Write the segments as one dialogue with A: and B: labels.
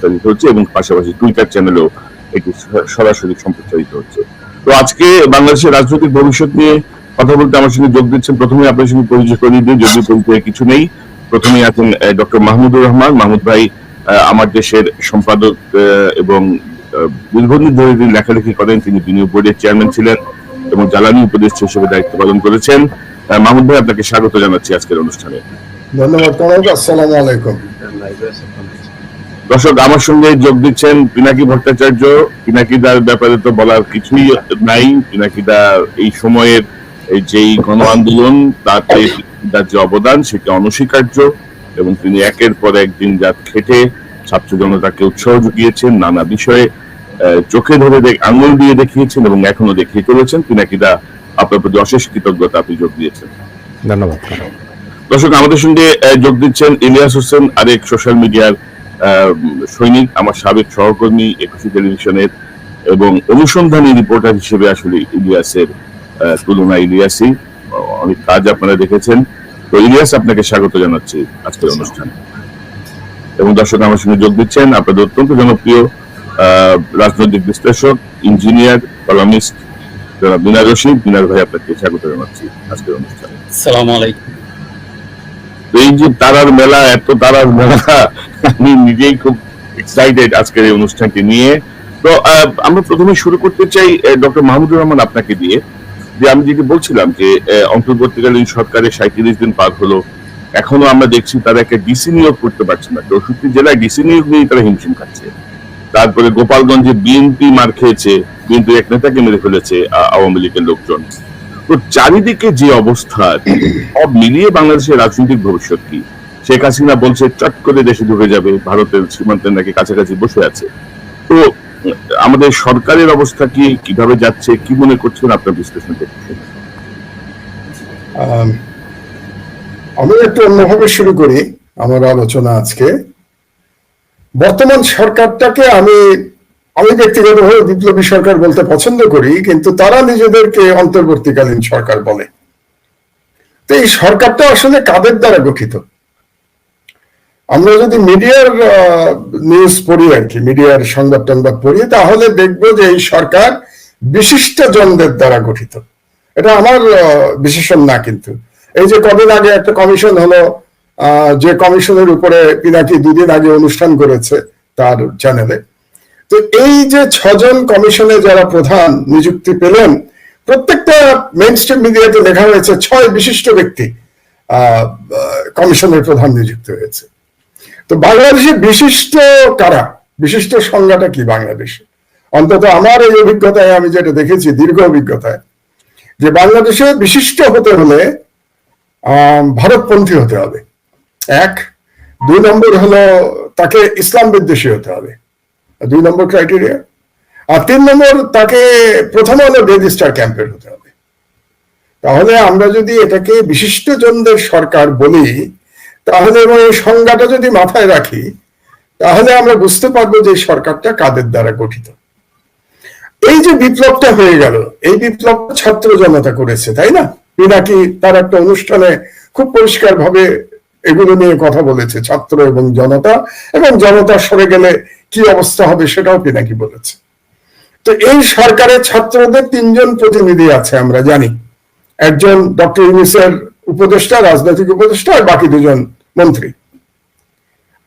A: সম্প্রচারিত হচ্ছে এবং পাশাপাশি টুইটার চ্যানেলেও এটি সরাসরি সম্প্রচারিত হচ্ছে। তো আজকে বাংলাদেশের রাজনৈতিক ভবিষ্যৎ নিয়ে কথা বলতে আমার সঙ্গে যোগ দিচ্ছেন প্রথমে আপনার সঙ্গে পরিচয় করিয়ে দিই, যদিও পরিচয়ে কিছু নেই। প্রথমে আছেন ডক্টর মাহমুদুর রহমান। মাহমুদ ভাই আমার দেশের সম্পাদক এবং দীর্ঘদিন ধরে তিনি লেখালেখি করেন। তিনি বিনিয়োগ বোর্ডের চেয়ারম্যান ছিলেন এবং জ্বালানি উপদেষ্টা হিসেবে দায়িত্ব পালন করেছেন। মাহমুদ ভাই, আপনাকে স্বাগত জানাচ্ছি আজকের অনুষ্ঠানে।
B: ধন্যবাদ আসসালামু আলাইকুম।
A: দর্শক আমার সঙ্গে যোগ দিচ্ছেন পিনাকি ভট্টাচার্য। পিনাকিদার ব্যাপারে তো বলার কিছুই নাই। পিনাকিদা এই সময়ের যেই গণ আন্দোলন তাতে তার যে অবদান সেটি অনস্বীকার্য এবং তিনি একের পর একদিন রাত খেটে ছাত্র জনতাকে উৎসাহ জুগিয়েছেন নানা বিষয়ে চোখে ধরে আঙুল দিয়ে দেখিয়েছেন এবং এখনও দেখিয়ে চলেছেন। পিনাকিদা আপনার প্রতি অশেষ কৃতজ্ঞতা আপনি যোগ দিয়েছেন।
C: ধন্যবাদ।
A: দর্শক আমাদের সঙ্গে যোগ দিচ্ছেন ইলিয়াস হোসেন আরেক সোশ্যাল মিডিয়ার সৈনিক আমার সাবেক সহকর্মী একুশে টেলিভিশনের এবং অনুসন্ধানী রিপোর্টার হিসেবে আসলে ইলিয়াসের তুলনা ইলিয়াসই। অনেক কাজ আপনারা দেখেছেন। তো ইলিয়াস আপনাকে স্বাগত জানাচ্ছি আজকের অনুষ্ঠানে। এবং দর্শক আমার সঙ্গে যোগ দিচ্ছেন আপনাদের অত্যন্ত জনপ্রিয় আহ, রাজনৈতিক বিশ্লেষক ইঞ্জিনিয়ার কলামিস্ট জনাব বিনার রশিদ। বিনার ভাই আপনাকে স্বাগত জানাচ্ছি আজকের অনুষ্ঠানে।
D: সালামু আলাইকুম।
A: এই যে তারার মেলা এত তারার মেলা আমি নিজেই খুব এক্সাইটেড আজকের এই অনুষ্ঠানটি নিয়ে। তো আমরা প্রথমে শুরু করতে চাই ডক্টর মাহমুদুর রহমান আপনাকে দিয়ে, যে আমি যেটি বলছিলাম যে অন্তর্বর্তীকালীন সরকারের সাঁত্রিশ দিন পার হলো, এখনও আমরা দেখছি তারা একটা ডিসি নিয়োগ করতে পারছে না। চৌষট্টি জেলায় ডিসি নিয়োগ নিয়ে তারা হিমশিম খাচ্ছে। তারপরে গোপালগঞ্জে বিএনপি মার খেয়েছে বিএনপি এক নেতাকে মেরে ফেলেছে আওয়ামী লীগের লোকজন। তো চারিদিকে যে অবস্থা, সব মিলিয়ে বাংলাদেশের রাজনৈতিক ভবিষ্যৎ কি? শেখ হাসিনা বলছে, চট করে দেশে ঢুকে যাবে, ভারতের সীমান্তের নাকি কাছাকাছি বসে আছে। তো, আমাদের সরকারের অবস্থা কি, কীভাবে যাচ্ছে, কি মনে করছেন আপনার বিশ্লেষণ থেকে
B: আমি একটু অন্যভাবে শুরু করি আমার আলোচনা আজকে। বর্তমান সরকারটাকে আমি আমি ব্যক্তিগতভাবে বিপ্লবী সরকার বলতে পছন্দ করি, কিন্তু তারা নিজেদেরকে অন্তর্বর্তীকালীন সরকার বলে। তো এই সরকারটা আসলে কাদের দ্বারা গঠিত? আমরা যদি মিডিয়ার নিউজ পড়ি আর কি, মিডিয়ার সংবাদ টংবাদ পড়ি, তাহলে দেখব যে এই সরকার বিশিষ্ট জনদের দ্বারা গঠিত। এটা আমার বিশেষণ না কিন্তু। এই যে কদিন আগে একটা কমিশন হলো যে কমিশনের উপরে পিনাকি দুদিন আগে অনুষ্ঠান করেছে তার চ্যানেলে তো এই যে ছজন কমিশনে যারা প্রধান নিযুক্তি পেলেন, প্রত্যেকটা মেইন স্ট্রিম মিডিয়াতে লেখা হয়েছে ছয় বিশিষ্ট ব্যক্তি কমিশনের প্রধান নিযুক্ত হয়েছে। তো বাংলাদেশে বিশিষ্ট কারা? বিশিষ্ট সংজ্ঞাটা কি বাংলাদেশে? অন্তত আমার এই অভিজ্ঞতায়, আমি যেটা দেখেছি, দীর্ঘ অভিজ্ঞতায়, যে বাংলাদেশে বিশিষ্ট হতে হলে ভারতপন্থী হতে হবে। এক, দুই নম্বর হলো তাকে ইসলাম বিদ্বেষী হতে হবে। দুই নম্বর ক্রাইটেরিয়া আর তিন নম্বর, তাকে প্রথমে হলো রেজিস্টার ক্যাম্পের হতে হবে। তাহলে আমরা যদি এটাকে বিশিষ্ট জনদের সরকার বলি তাহলে এবং এই সংজ্ঞাটা যদি মাথায় রাখি, তাহলে আমরা বুঝতে পারব যে সরকারটা কাদের দ্বারা গঠিত। এই যে বিপ্লবটা হয়ে গেল, এই বিপ্লব ছাত্র জনতা করেছে, তাই না? পিনাকি তার একটা অনুষ্ঠানে খুব পরিষ্কার ভাবে এগুলো নিয়ে কথা বলেছে ছাত্র এবং জনতা এবং জনতা সরে গেলে কি অবস্থা হবে সেটাও পিনাকি বলেছে। তো এই সরকারের ছাত্রদের তিনজন প্রতিনিধি আছে আমরা জানি। একজন ডক্টর ইউনিসের উপদেষ্টা, রাজনৈতিক উপদেষ্টা আর বাকি দুজন মন্ত্রী।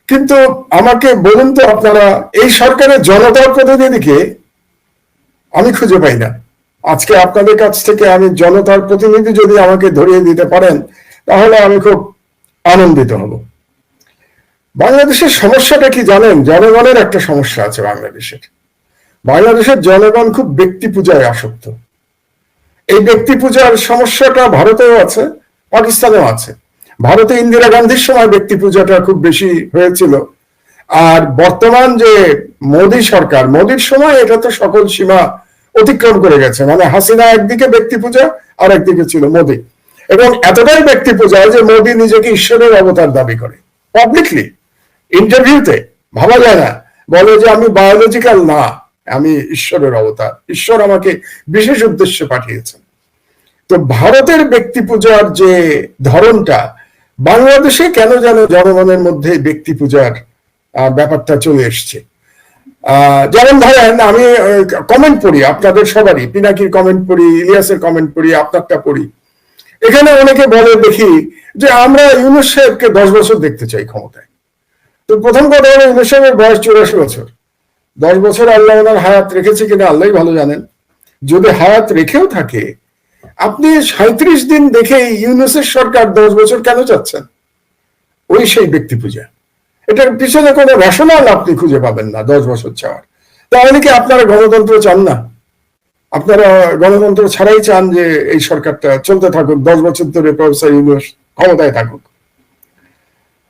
B: কিন্তু আমাকে বলুন তো আপনারা, এই সরকারের জনতার প্রতিনিধিকে আমি খুঁজে পাই না। আজকে আপনাদের কাছ থেকে আমি জনতার প্রতিনিধি যদি আমাকে ধরিয়ে দিতে পারেন, তাহলে আমি খুব আনন্দিত হব। বাংলাদেশের সমস্যাটা কি জানেন? জনগণের একটা সমস্যা আছে বাংলাদেশের। বাংলাদেশের জনগণ খুব ব্যক্তি পূজায় আসক্ত। এই ব্যক্তি পূজার সমস্যাটা ভারতেও আছে পাকিস্তানেও আছে। ভারতে ইন্দিরা গান্ধীর সময় ব্যক্তি পূজাটা খুব বেশি হয়েছিল। আর বর্তমান যে মোদী সরকার, মোদীর সময় এটা তো সকল সীমা অতিক্রম করে গেছে। মানে হাসিনা একদিকে ব্যক্তি পূজা, আর একদিকে ছিল মোদী। এবং এতটাই ব্যক্তি পূজা যে মোদী নিজেকে ঈশ্বরের অবতার দাবি করে। পাবলিকলি ইন্টারভিউতে ভাবা যায় না। বলে যে আমি বায়োলজিক্যাল না, আমি ঈশ্বরের অবতার। ঈশ্বর আমাকে বিশেষ উদ্দেশ্যে পাঠিয়েছেন। তো ভারতের ব্যক্তি পূজার যে ধরনটা, বাংলাদেশে কেন যেন জনগণের মধ্যে ব্যক্তি পূজার ব্যাপারটা চলে এসছে? যেমন ধরেন আমি কমেন্ট পড়ি, আপনাদের সবারই, পিনাকির কমেন্ট পড়ি, ইলিয়াসের কমেন্ট পড়ি, আপনারটা পড়ি। এখানে অনেকে বলে দেখি যে আমরা ইউনুস সাহেবকে দশ বছর দেখতে চাই ক্ষমতায়। তো প্রথম কথা হলো ইউনুস সাহেবের বয়স চুরাশি বছর। দশ বছর আল্লাহ ওনার হায়াত রেখেছে কিনা আল্লাহ ভালো জানেন। যদি হায়াত রেখেও থাকে আপনি সাঁত্রিশ দিন দেখে ইউনুসের সরকার দশ বছর কেন চাচ্ছেন? ওই সেই ব্যক্তি পূজা। এটার পিছনে কোনো রেশনাল আপনি খুঁজে পাবেন না দশ বছর চাওয়ার। তাহলে কি আপনারা গণতন্ত্র চান না? আপনারা গণতন্ত্র ছাড়াই চান যে এই সরকারটা চলতে থাকুক, দশ বছর ধরে প্রফেসর ইউনুস ক্ষমতায় থাকুক।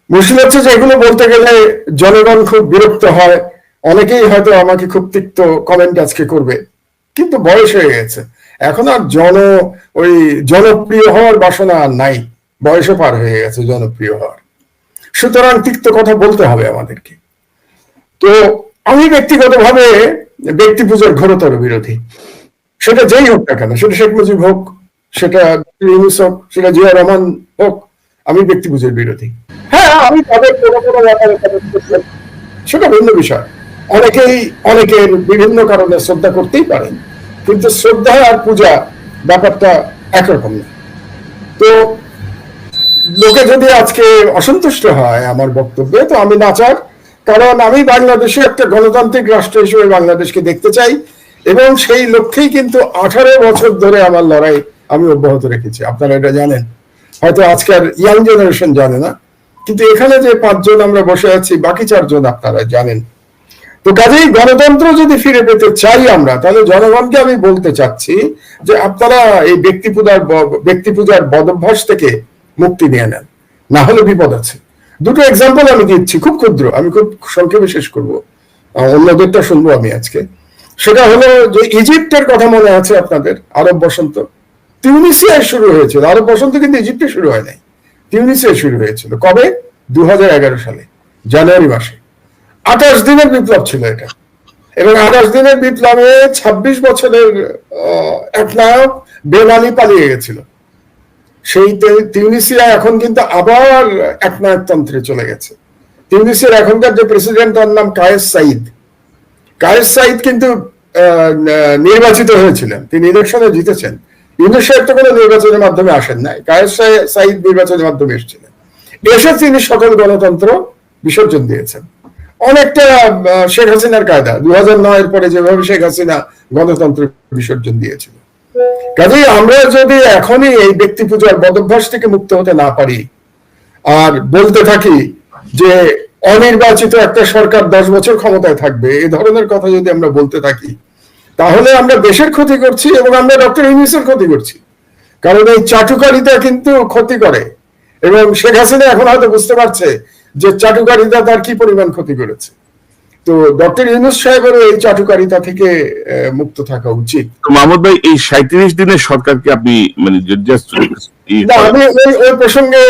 B: মুশকিল হচ্ছে যে এগুলো বলতে গেলে জনগণ খুব বিরক্ত হয়। অনেকেই হয়তো আমাকে খুব তিক্ত কমেন্ট আজকে করবে। কিন্তু বয়স হয়ে গেছে। এখন আর জন, ওই জনপ্রিয় হওয়ার বাসনা আর নাই। বয়সও পার হয়ে গেছে জনপ্রিয় হওয়ার। সুতরাং তিক্ত কথা বলতে হবে আমাদেরকে। তো আমি ব্যক্তিগতভাবে ব্যক্তি পুজোর ঘোরতর বিরোধী। সেটা যেই হোক না কেন, সেটা শেখ মুজিব হোক, সেটা ইউনুস হোক, সেটা জিয়া রহমান হোক, আমি ব্যক্তি পুজোর বিরোধী। হ্যাঁ আমি তাদের কোনো কোনো সেটা ভিন্ন বিষয়। অনেকেই, অনেকের বিভিন্ন কারণে শ্রদ্ধা করতেই পারেন। কিন্তু শ্রদ্ধা আর পূজা ব্যাপারটা একরকম না। তো লোকে যদি আজকে অসন্তুষ্ট হয় আমার বক্তব্যে, তো আমি নাচার কারণ আমি বাংলাদেশে একটা গণতান্ত্রিক রাষ্ট্র হিসেবে বাংলাদেশকে দেখতে চাই এবং সেই লক্ষ্যেই কিন্তু আঠারো বছর ধরে আমার লড়াই আমি অব্যাহত রেখেছি। আপনারা এটা জানেন। হয়তো আজকের ইয়াং জেনারেশন জানে না। কিন্তু এখানে যে পাঁচজন আমরা বসে আছি, বাকি চারজন আপনারা জানেন। তো কাজেই গণতন্ত্র যদি ফিরে পেতে চাই আমরা, তাহলে জনগণকে আমি বলতে চাচ্ছি যে আপনারা এই ব্যক্তি পূজার ব্যক্তি পূজার বদভ্যাস থেকে মুক্তি নিয়ে নেন। না হলে বিপদ আছে। দুটো এক্সাম্পল আমি দিচ্ছি, খুব ক্ষুদ্র, আমি খুব সংক্ষেপে শেষ করব। অন্যদেরটা শুনব আমি আজকে। সেটা হলো যে ইজিপ্টের কথা মনে আছে আপনাদের, আরব বসন্ত? তিউনিসিয়ায় শুরু হয়েছিল। আরব বসন্ত কিন্তু ইজিপ্টে শুরু হয় নাই। তিউনিসিয়ায় শুরু হয়েছিল। কবে? দু হাজার এগারো সালে, জানুয়ারি মাসে। আঠাশ দিনের বিপ্লব ছিল এটা। এবং আঠাশ দিনের বিপ্লবে ২৬ বছরের আহ, এক নায়ক বেমানি পালিয়ে গেছিল। সেই তিউনিসিয়া এখন কিন্তু আবার এক নায়কতন্ত্রে চলে গেছে। তিউনিসিয়ার এখনকার যে প্রেসিডেন্ট তার নাম কায়েস সাইদ। কায়েস সাইদ কিন্তু নির্বাচিত হয়েছিলেন। তিনি ইলেকশনে জিতেছেন। ইউনুস তো কোনো নির্বাচনের মাধ্যমে আসেন নাই। কায়েস সাই- সাইদ নির্বাচনের মাধ্যমে এসেছিলেন। এসে তিনি সকল গণতন্ত্র বিসর্জন দিয়েছেন। অনেকটা শেখ হাসিনার কায়দা। দু হাজার পরে যেভাবে শেখ হাসিনা গণতন্ত্র বিসর্জন দিয়েছিল। কাজেই আমরা যদি এখনই এই ব্যক্তি পূজার বদভ্যাস থেকে মুক্ত হতে না পারি, আর বলতে থাকি যে অনির্বাচিত একটা সরকার দশ বছর ক্ষমতায় থাকবে এই ধরনের কথা যদি আমরা বলতে থাকি, তাহলে আমরা দেশের ক্ষতি করছি এবং আমরা ডক্টর ইউনিসের ক্ষতি করছি। কারণ এই চাটুকারিতা কিন্তু ক্ষতি করে। এবং শেখ হাসিনা এখন হয়তো বুঝতে পারছে যে চাটুকারিতা তার কি পরিমাণ ক্ষতি করেছে? তো ডক্টর ইউনুস সাহেবেরও এই চাটুকারিতা থেকে মুক্ত থাকা উচিত।
A: তো মাহমুদ ভাই এই সাঁত্রিশ দিনের সরকারকে আপনি মানে
B: না আমি ওই প্রসঙ্গে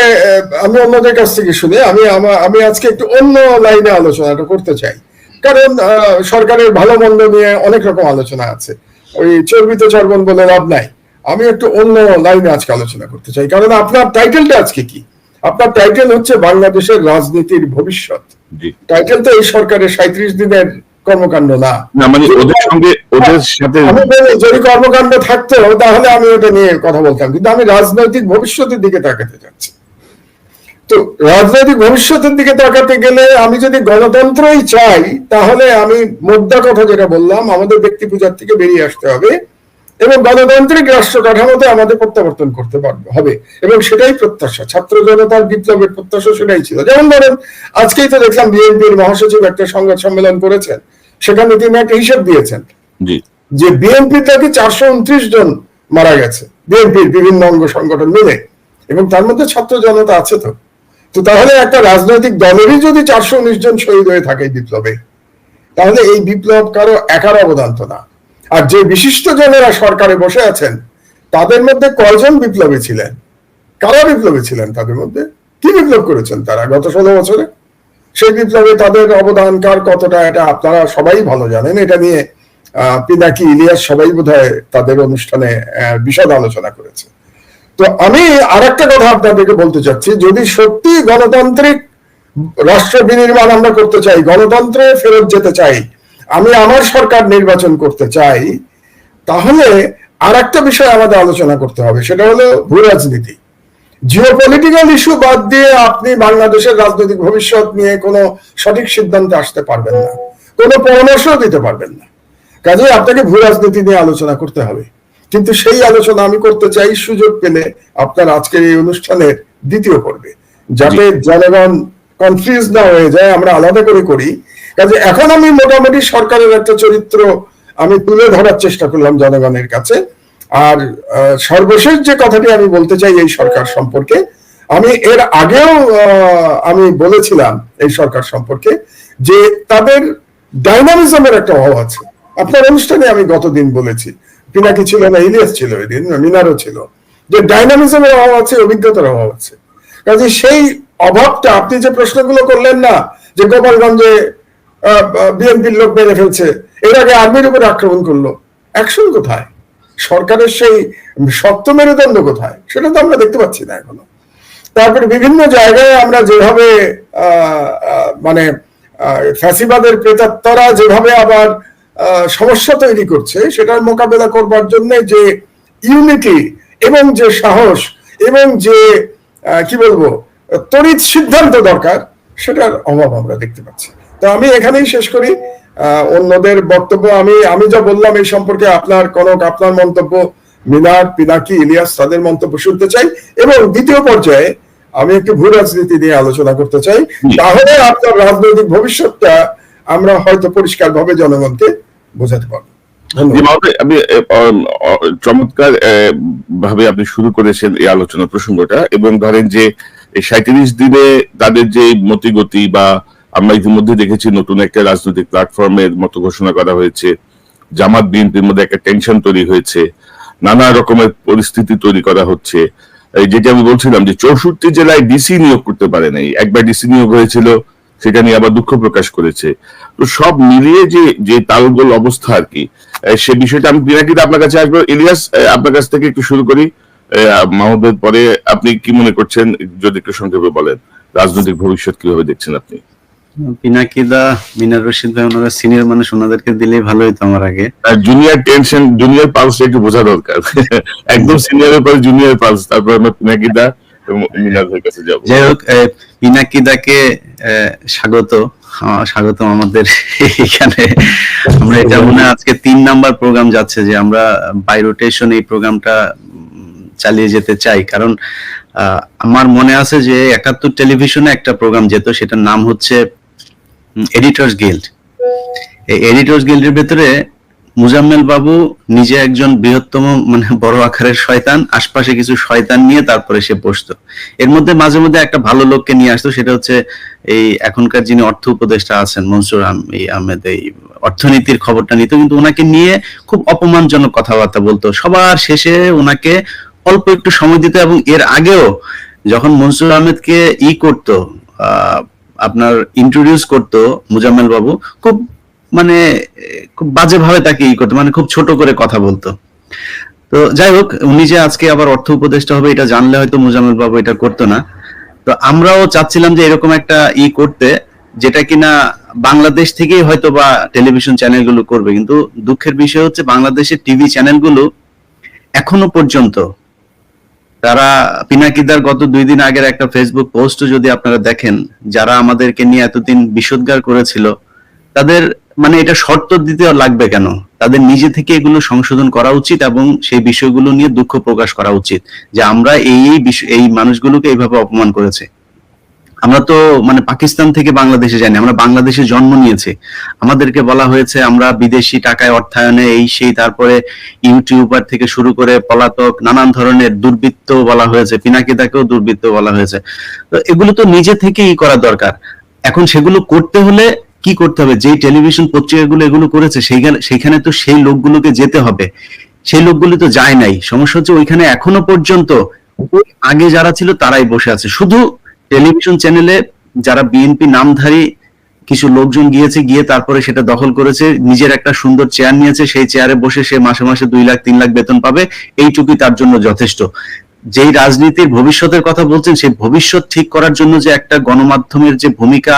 B: আমি অন্যদের কাছ থেকে শুনি। আমি আমি আজকে একটু অন্য লাইনে আলোচনাটা করতে চাই। কারণ সরকারের ভালো মন্দ নিয়ে অনেক রকম আলোচনা আছে। ওই চর্বিত চর্বণ বলে লাভ নাই। আমি একটু অন্য লাইনে আজকে আলোচনা করতে চাই। কারণ আপনার টাইটেলটা আজকে কি? আপনার টাইটেল হচ্ছে বাংলাদেশের রাজনীতির ভবিষ্যৎ। টাইটেল তো এই সরকারের সাঁত্রিশ দিনের কর্মকাণ্ড না।
A: না মানে ওদের সঙ্গে ওদের সাথে
B: যদি কর্মকাণ্ড থাকতো তাহলে আমি ওটা নিয়ে কথা বলতাম। কিন্তু আমি রাজনৈতিক ভবিষ্যতের দিকে তাকাতে চাচ্ছি। তো রাজনৈতিক ভবিষ্যতের দিকে তাকাতে গেলে আমি যদি গণতন্ত্রই চাই তাহলে আমি মোদ্দা কথা যেটা বললাম আমাদের ব্যক্তি পূজার থেকে বেরিয়ে আসতে হবে। এবং গণতান্ত্রিক রাষ্ট্র কাঠামোতে আমাদের প্রত্যাবর্তন করতে পারবে হবে। এবং সেটাই প্রত্যাশা। ছাত্র জনতার বিপ্লবের প্রত্যাশা সেটাই ছিল। যেমন ধরেন আজকেই তো দেখলাম বিএনপির মহাসচিব একটা সংবাদ সম্মেলন করেছেন। সেখানে তিনি একটা হিসেব দিয়েছেন। যে বিএনপি থেকে চারশো উনত্রিশ জন মারা গেছে। বিএনপির বিভিন্ন অঙ্গ সংগঠন মিলে। এবং তার মধ্যে ছাত্র জনতা আছে তো। তো তাহলে একটা রাজনৈতিক দলেরই যদি চারশো উনিশ জন শহীদ হয়ে থাকে বিপ্লবে তাহলে এই বিপ্লব কারও একার অবদান তো না। আর যে বিশিষ্ট জনেরা সরকারে বসে আছেন, তাদের মধ্যে কয়জন বিপ্লবী ছিলেন? কারা বিপ্লবী ছিলেন তাদের মধ্যে? কি বিপ্লব করেছেন তারা গত ষোলো বছরে? সেই বিপ্লবে তাদের অবদান কার কতটা, এটা আপনারা সবাই ভালো জানেন। এটা নিয়ে পিনাকি ইলিয়াস সবাই বোধহয় তাদের অনুষ্ঠানে বিশদ আলোচনা করেছে। তো আমি আর একটা কথা আপনাদেরকে বলতে চাচ্ছি, যদি সত্যি গণতান্ত্রিক রাষ্ট্র বিনির্মাণ আমরা করতে চাই, গণতন্ত্রে ফেরত যেতে চাই আমি আমার সরকার নির্বাচন করতে চাই তাহলে আর একটা বিষয় আমাদের আলোচনা করতে হবে সেটা হলো ভূ রাজনীতি। জিওপলিটিক্যাল ইস্যু বাদ দিয়ে আপনি বাংলাদেশের রাজনৈতিক ভবিষ্যৎ নিয়ে কোনো সঠিক সিদ্ধান্তে আসতে পারবেন না কোনো পরামর্শ দিতে পারবেন না। কাজে আপনাকে ভূ রাজনীতি নিয়ে আলোচনা করতে হবে। কিন্তু সেই আলোচনা আমি করতে চাই সুযোগ পেলে আপনার আজকের এই অনুষ্ঠানের দ্বিতীয় পর্বে যাতে জনগণ কনফিউজ না হয়ে যায় আমরা আলাদা করে করি। কাজে এখন আমি মোটামুটি সরকারের একটা চরিত্র আমি তুলে ধরার চেষ্টা করলাম জনগণের কাছে। আর সর্বশেষ যে কথাটি আমি বলতে চাই এই সরকার সম্পর্কে, আমি এর আগেও আমি বলেছিলাম এই সরকার সম্পর্কে যে তাদের ডাইনামিজমের একটা অভাব আছে। আপনার অনুষ্ঠানে আমি গতদিন বলেছি, পিনাকি ছিল না, ইলিয়াস ছিল ওই দিন মিনারও ছিল। যে ডাইনামিজমের অভাব আছে, অভিজ্ঞতার অভাব আছে। কাজে সেই অভাবটা আপনি যে প্রশ্নগুলো করলেন না, যে গোপালগঞ্জে বিএনপির লোক মেরে ফেলছে। এর আগে আর্মির উপর আক্রমণ করল। অ্যাকশন কোথায়? সরকারের সেই শক্ত মেরুদণ্ড কোথায়? সেটা তো আমরা দেখতে পাচ্ছি না এখনও। তারপরে বিভিন্ন জায়গায় আমরা যেভাবে মানে ফ্যাসিবাদের প্রেতাত্মারা যেভাবে আবার সমস্যা তৈরি করছে, সেটার মোকাবেলা করবার জন্য যে ইউনিটি এবং যে সাহস এবং যে কি বলব, তড়িৎ সিদ্ধান্ত দরকার, সেটার অভাব আমরা দেখতে পাচ্ছি। তো আমি এখানেই শেষ করি। অন্যদের বক্তব্য আমি আমি যা বললাম এই সম্পর্কে আপনার কনক আপনার মন্তব্য মিনার পিনাকি ইলিয়াস তাদের মন্তব্য শুনতে চাই। এবং দ্বিতীয় পর্যায়ে আমি একটু ভূ রাজনীতি নিয়ে আলোচনা করতে চাই। তাহলে আপনার রাজনৈতিক ভবিষ্যৎটা আমরা হয়তো পরিষ্কার ভাবে জনগণকে বোঝাতে পারব।
A: আপনি চমৎকার ভাবে আপনি শুরু করেছেন এই আলোচনা প্রসঙ্গটা এবং ধরেন যে এই সাঁত্রিশ দিনে তাদের যে মতিগতি বা আমরা ইতিমধ্যে দেখেছি নতুন একটা রাজনৈতিক প্ল্যাটফর্মের মতো ঘোষণা করা হয়েছে। জামাত বিএনপির মধ্যে একটা টেনশন তৈরি হয়েছে। নানা রকমের পরিস্থিতি তৈরি করা হচ্ছে। যেটা আমি বলছিলাম যে চৌষট্টি জেলায় ডিসি নিয়োগ করতে পারে নাই। একবার ডিসি নিয়োগ হয়েছিল, সেটা নিয়ে আবার দুঃখ প্রকাশ করেছে। তো সব মিলিয়ে যে যে তালগোল অবস্থা আর কি সে বিষয়টা আমি পিনাকিতে আপনার কাছে আসব। ইলিয়াস আপনার কাছ থেকে একটু শুরু করি। মাহমুদের পরে আপনি কি মনে করছেন? যদি একটু সংক্ষেপে বলেন, রাজনৈতিক ভবিষ্যৎ কীভাবে দেখছেন আপনি?
C: পিনাকিদা মিনার রশিদ ভাই ওনারা সিনিয়র মানুষ ওনাদেরকে দিলেই ভালো হতো আমার আগে।
A: আর জুনিয়র টেনশন জুনিয়র পালস একটু বোঝা দরকার। একদম সিনিয়রের পরে জুনিয়র পালস তারপর আমরা পিনাকিদা মিনাজের কাছে যাব।
C: যাই হোক পিনাকিদাকে স্বাগত। স্বাগত আমাদের এখানে। আমরা এটা মনে হয় আজকে তিন নাম্বার প্রোগ্রাম যাচ্ছে যে আমরা বাই রোটেশন এই প্রোগ্রামটা চালিয়ে যেতে চাই। কারণ আহ, আমার মনে আছে যে একাত্তর টেলিভিশনে একটা প্রোগ্রাম যেত সেটার নাম হচ্ছে এডিটর্স গিল্ড এই এডিটর্স গিল্ডের ভেতরে মুজাম্মেল বাবু নিজে একজন বৃহত্তম মানে বড় আকারের শয়তান, আশপাশে কিছু শয়তান নিয়ে তারপরে সে বসতো। এর মধ্যে মাঝে মধ্যে একটা ভালো লোককে নিয়ে আসতো, সেটা হচ্ছে এই এখনকার যিনি অর্থ উপদেষ্টা আছেন, মনসুর আহমেদ, এই অর্থনীতির খবরটা নিত, কিন্তু ওনাকে নিয়ে খুব অপমানজনক কথাবার্তা বলতো। সবার শেষে ওনাকে অল্প একটু সময় দিত এবং এর আগেও যখন মনসুর আহমেদকে ই করতো আপনার ইন্ট্রোডিউস করতো মুজাম্মেল বাবু, খুব মানে খুব বাজেভাবে তাকে ই করতো মানে খুব ছোট করে কথা বলতো। তো যাই হোক, উনি যে আজকে আবার অর্থ উপদেষ্টা হবে, এটা জানলে হয়তো মুজাম্মেল বাবু এটা করতো না। তো আমরাও চাচ্ছিলাম যে এরকম একটা ই করতে, যেটা কিনা বাংলাদেশ থেকেই হয়তো বা টেলিভিশন চ্যানেলগুলো করবে। কিন্তু দুঃখের বিষয় হচ্ছে, বাংলাদেশের টিভি চ্যানেলগুলো এখনও পর্যন্ত তারা পিনাকিদার গত দুই দিন আগের একটা ফেসবুক পোস্ট যদি আপনারা দেখেন, যারা আমাদেরকে নিয়ে এতদিন বিষোদ্গার করেছিল, তাদের মানে এটা শর্ত দিতে লাগবে কেন? তাদের নিজে থেকে এগুলো সংশোধন করা উচিত এবং সেই বিষয়গুলো নিয়ে দুঃখ প্রকাশ করা উচিত যে আমরা এই এই মানুষগুলোকে এইভাবে অপমান করেছে। আমরা তো মানে পাকিস্তান থেকে বাংলাদেশে যাইনি, আমরা বাংলাদেশে জন্ম নিয়েছি। আমাদেরকে বলা হয়েছে আমরা বিদেশি টাকায় অর্থায়নে এই সেই তারপরে ইউটিউবার থেকে শুরু করে পলাতক, নানান ধরনের দুর্বৃত্ত বলা হয়েছে, পিনাকিদাকেও দুর্বৃত্ত বলা হয়েছে। তো এগুলো তো নিজে থেকেই করা দরকার। এখন সেগুলো করতে হলে কি করতে হবে? যেই টেলিভিশন পত্রিকাগুলো এগুলো করেছে, সেইখানে সেইখানে তো সেই লোকগুলোকে যেতে হবে। সেই লোকগুলো তো যায় নাই। সমস্যা হচ্ছে ওইখানে এখনও পর্যন্ত আগে যারা ছিল তারাই বসে আছে। শুধু টেলিভিশন চ্যানেলে যারা বিএনপি নামধারী কিছু লোকজন গিয়েছে, গিয়ে তারপরে সেটা দখল করেছে, নিজের একটা সুন্দর চেয়ার নিয়েছে, সেই চেয়ারে বসে সে মাসে মাসে দুই লাখ, তিন লাখ বেতন পাবে, এইটুকুই তার জন্য যথেষ্ট। যেই রাজনীতির ভবিষ্যতের কথা বলছেন, সেই ভবিষ্যৎ ঠিক করার জন্য যে একটা গণমাধ্যমের যে ভূমিকা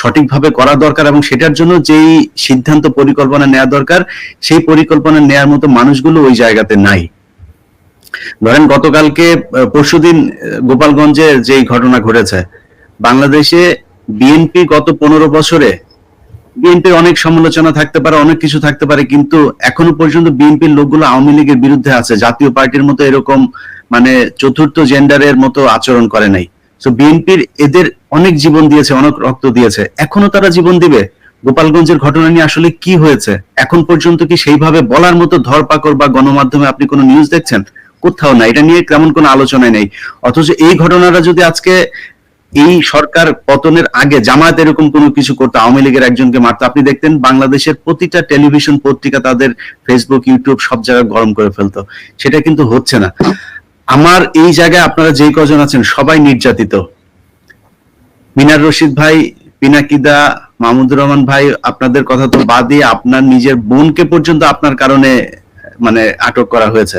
C: সঠিকভাবে করা দরকার এবং সেটার জন্য যেই সিদ্ধান্ত পরিকল্পনা নেওয়া দরকার, সেই পরিকল্পনা নেওয়ার মতো মানুষগুলো ওই জায়গাতে নাই। ধরেন গতকালকে পরশুদিন গোপালগঞ্জে যে ঘটনা ঘটেছে, বাংলাদেশে বিএনপি গত পনেরো বছরে, বিএনপির অনেক সমালোচনা থাকতে পারে, অনেক কিছু থাকতে পারে, কিন্তু এখনও পর্যন্ত বিএনপির লোকগুলো আওয়ামী লীগের বিরুদ্ধে আছে। জাতীয় পার্টির মতো এরকম মানে চতুর্থ জেন্ডারের মতো আচরণ করে নাই। তো বিএনপির এদের অনেক জীবন দিয়েছে, অনেক রক্ত দিয়েছে। এখনও তারা জীবন দিবে? গোপালগঞ্জের ঘটনা নিয়ে আসলে কি হয়েছে? এখন পর্যন্ত কি সেইভাবে বলার মতো ধরপাকড় বা গণমাধ্যমে আপনি কোনো নিউজ দেখছেন? কোথাও না, এটা নিয়ে তেমন কোনো আলোচনায় নেই। অথচ এই ঘটনাটা যদি আজকে এই সরকার পতনের আগে জামায়াত এরকম কোনো কিছু করতো, আওয়ামী লীগের একজনকে মারতো, আপনি দেখতেন বাংলাদেশের প্রতিটা টেলিভিশন পত্রিকা তাদের ফেসবুক ইউটিউব সব জায়গায় গরম করে ফেলতো। সেটা কিন্তু হচ্ছে না। আমার এই জায়গায় আপনারা যেই কজন আছেন, সবাই নির্যাতিত। মিনার রশিদ ভাই পিনাকিদা মাহমুদুর রহমান ভাই, আপনাদের কথা তো বাদই আপনার নিজের বোনকে পর্যন্ত আপনার কারণে মানে আটক করা হয়েছে।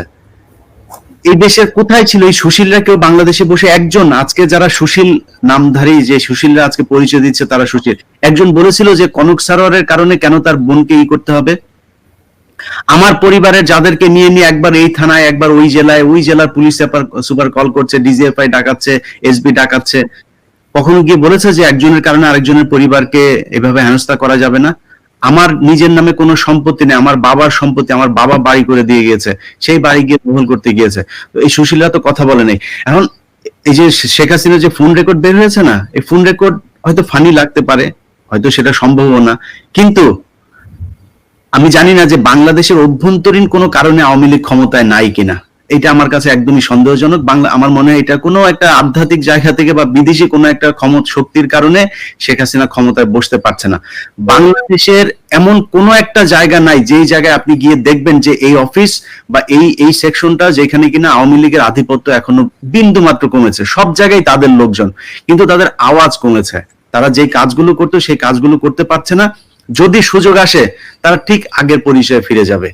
C: এই দেশের কোথায় ছিল? এই সুশীলরা কেউ বাংলাদেশে বসে একজন? আজকে যারা সুশীল নামধারী, যে সুশীলরা আজকে পরিচয় দিচ্ছে, তারা সুশীল। একজন বলেছিল যে কনক সারোয়ারের কারণে কেন তার বোনকে ই করতে হবে? আমার পরিবারের যাদেরকে নিয়ে নিয়ে একবার এই থানায়, একবার ওই জেলায়, ওই জেলার পুলিশ সুপার সুপার কল করছে, ডিজিএফআই ডাকাচ্ছে, এসবি ডাকাচ্ছে। কখনো গিয়ে বলেছে যে একজনের কারণে আরেকজনের পরিবারকে এভাবে হেনস্থা করা যাবে না? আমার নিজের নামে কোনো সম্পত্তি নেই, আমার বাবার সম্পত্তি আমার বাবা বাড়ি করে দিয়ে গিয়েছে, সেই বাড়ি গিয়ে দখল করতে গিয়েছে। এই সুশীলা তো কথা বলে নেই। এখন এই যে শেখ হাসিনার যে ফোন রেকর্ড বের হয়েছে না, এই ফোন রেকর্ড হয়তো ফানি লাগতে পারে, হয়তো সেটা সম্ভব না, কিন্তু আমি জানি না যে বাংলাদেশের অভ্যন্তরীণ কোনো কারণে আওয়ামী লীগ ক্ষমতায় নাই কিনা। এটা আমার কাছে একদমই সন্দেহজনক। বাংলা আমার মনে হয় এটা কোনো একটা আধ্যাত্মিক জায়গা থেকে বা বিদেশি কোনো একটা ক্ষমতা শক্তির কারণে শেখ হাসিনা ক্ষমতায় বসতে পারছে না। বাংলাদেশের এমন কোনো একটা জায়গা নাই, যেই জায়গায় আপনি গিয়ে দেখবেন যে এই অফিস বা এই এই সেকশনটা যেখানে কিনা আওয়ামী লীগের আধিপত্য এখনও বিন্দু মাত্র কমেছে। সব জায়গায় তাদের লোকজন, কিন্তু তাদের আওয়াজ কমেছে। তারা যে কাজগুলো করতো, সেই কাজগুলো করতে পারছে না। যদি সুযোগ আসে, তারা ঠিক আগের পরিচয়ে ফিরে যাবে।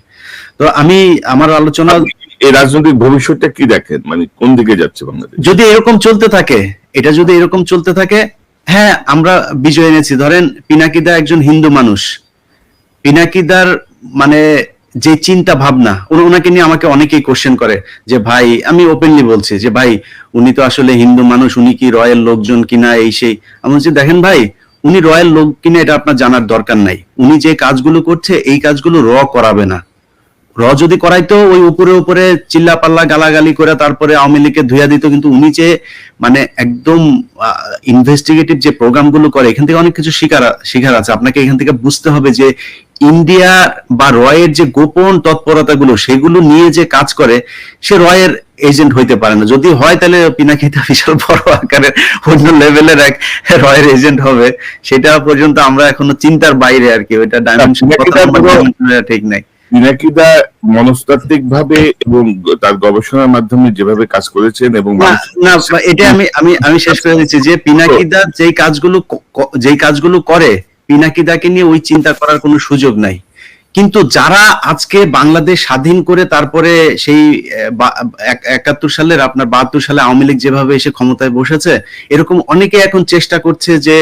C: তো আমি আমার আলোচনা
A: এই রাজনৈতিক ভবিষ্যৎটা কি দেখেন? মানে কোন দিকে যাচ্ছে বাংলাদেশ?
C: যদি এরকম চলতে থাকে এটা যদি এরকম চলতে থাকে হ্যাঁ আমরা বিজয় এনেছি। ধরেন পিনাকিদা একজন হিন্দু মানুষ। পিনাকিদার মানে যে চিন্তা ভাবনা ওনাকে নিয়ে আমাকে অনেকেই কোশ্চেন করে যে ভাই আমি ওপেনলি বলছি যে ভাই উনি তো আসলে হিন্দু মানুষ উনি কি রয়্যাল লোকজন কিনা এই সেই? আমি বলছি দেখেন ভাই উনি রয়্যাল লোক কিনা এটা আপনার জানার দরকার নাই। উনি যে কাজগুলো করছে এই কাজগুলো র করাবে না। র যদি করাইতো ওই উপরে উপরে চিল্লা পাল্লা গালাগালি করে তারপরে আওয়ামী লীগকে ধুয়া দিত কিন্তু উনি যে মানে একদম ইনভেস্টিগেটিভ যে প্রোগ্রামগুলো করে এখান থেকে অনেক কিছু শিকার শিকার আছে। আপনাকে এখান থেকে বুঝতে হবে যে ইন্ডিয়া বা রয়ের যে গোপন তৎপরতাগুলো সেগুলো নিয়ে যে কাজ করে সে রয়ের এজেন্ট হইতে পারে না। যদি হয় তাহলে পিনাকিতা বিশাল বড় আকারের অন্য লেভেলের এক রয়ের এজেন্ট হবে। সেটা পর্যন্ত আমরা এখনও চিন্তার বাইরে আর কি ওইটা ডাইমেনশন ঠিক নাই।
A: পিনাকিদা মনস্তাত্ত্বিক ভাবে এবং তার গবেষণার মাধ্যমে যেভাবে কাজ করেছেন এবং
C: না এটা আমি আমি আমি শেষ করে দিচ্ছি যে পিনাকিদা যেই কাজগুলো যেই কাজগুলো করে পিনাকিদাকে নিয়ে ওই চিন্তা করার কোনো সুযোগ নাই। কিন্তু যারা আজকে বাংলাদেশ স্বাধীন করে তারপরে সেই একাত্তর সালের আপনার বাহাত্তর সালে আওয়ামী লীগ যেভাবে এসে ক্ষমতায় বসেছে এরকম অনেকে এখন চেষ্টা করছে যে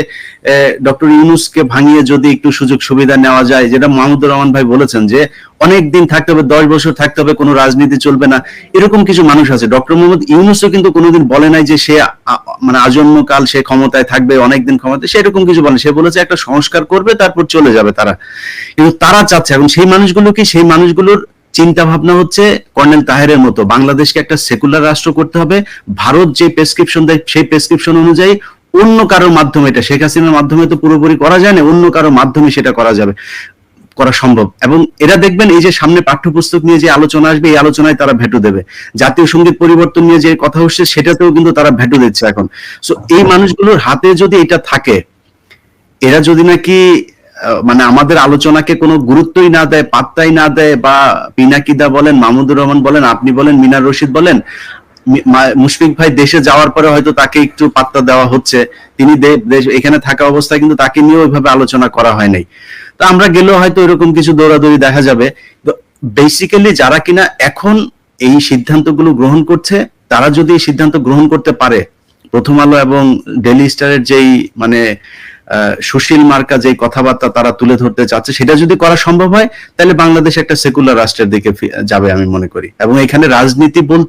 C: ডক্টর ইউনুসকে ভাঙিয়ে যদি একটু সুযোগ সুবিধা নেওয়া যায় যেটা মাহমুদুর রহমান ভাই বলেছেন যে অনেক দিন থাকতে হবে, দশ বছর থাকতে হবে, কোনো রাজনীতি চলবে না। এরকম কিছু মানুষ আছে। ডক্টর মোহাম্মদ ইউনুসও কিন্তু কোনোদিন বলে নাই যে সে মানে আজন্মকাল সে ক্ষমতায় থাকবে, অনেকদিন ক্ষমতায় সেরকম কিছু বলে সে বলেছে একটা সংস্কার করবে, তারপর চলে যাবে তারা। কিন্তু তারা চাচ্ছে, এখন সেই মানুষগুলো কি? সেই মানুষগুলোর চিন্তা ভাবনা হচ্ছে কর্নেল তাহেরের মতো। বাংলাদেশকে একটা সেকুলার রাষ্ট্র করতে হবে। ভারত যে প্রেসক্রিপশন দেয়, সেই প্রেসক্রিপশন অনুযায়ী অন্য কারোর মাধ্যমে, এটা শেখ হাসিনার মাধ্যমে তো পুরোপুরি করা যায় না, অন্য কারোর মাধ্যমে সেটা করা যাবে। করা সম্ভব। এবং এরা দেখবেন এই যে সামনে পাঠ্যপুস্তক নিয়ে যে আলোচনা আসবে, এই আলোচনায় তারা ভেটু দেবে। জাতীয় সংগীত পরিবর্তন নিয়ে যে কথা উঠছে সেটাতেও কিন্তু তারা ভেটু দিচ্ছে এখন। সো এই মানুষগুলোর হাতে যদি এটা থাকে, এরা যদি নাকি মানে আমাদের আলোচনাকে কোনো গুরুত্বই না দেয়, পাত্তাই না দেয়, বা পিনাকিদা বলেন, মাহমুদুর রহমান বলেন, আপনি বলেন, মিনার রশিদ বলেন মুশফিক ভাই দেশে যাওয়ার পরে হয়তো তাকে একটু পাত্তা দেওয়া হচ্ছে। তিনি এখানে থাকা অবস্থায় কিন্তু তাকে নিয়ে ওইভাবে আলোচনা করা হয় নাই। তো আমরা গেলেও হয়তো এরকম কিছু দৌড়াদৌড়ি দেখা যাবে। বেসিক্যালি যারা কিনা এখন এই সিদ্ধান্তগুলো গ্রহণ করছে, তারা যদি এই সিদ্ধান্ত গ্রহণ করতে পারে, প্রথম আলো এবং ডেলি স্টারের যেই মানে সুশীল মার্কা যেই কথাবার্তা তারা তুলে ধরতে চাচ্ছে, সেটা যদি করা সম্ভব হয়, তাহলে বাংলাদেশ একটা সেকুলার রাষ্ট্রের দিকে যাবে আমি মনে করি। এবং এখানে রাজনীতি বলতে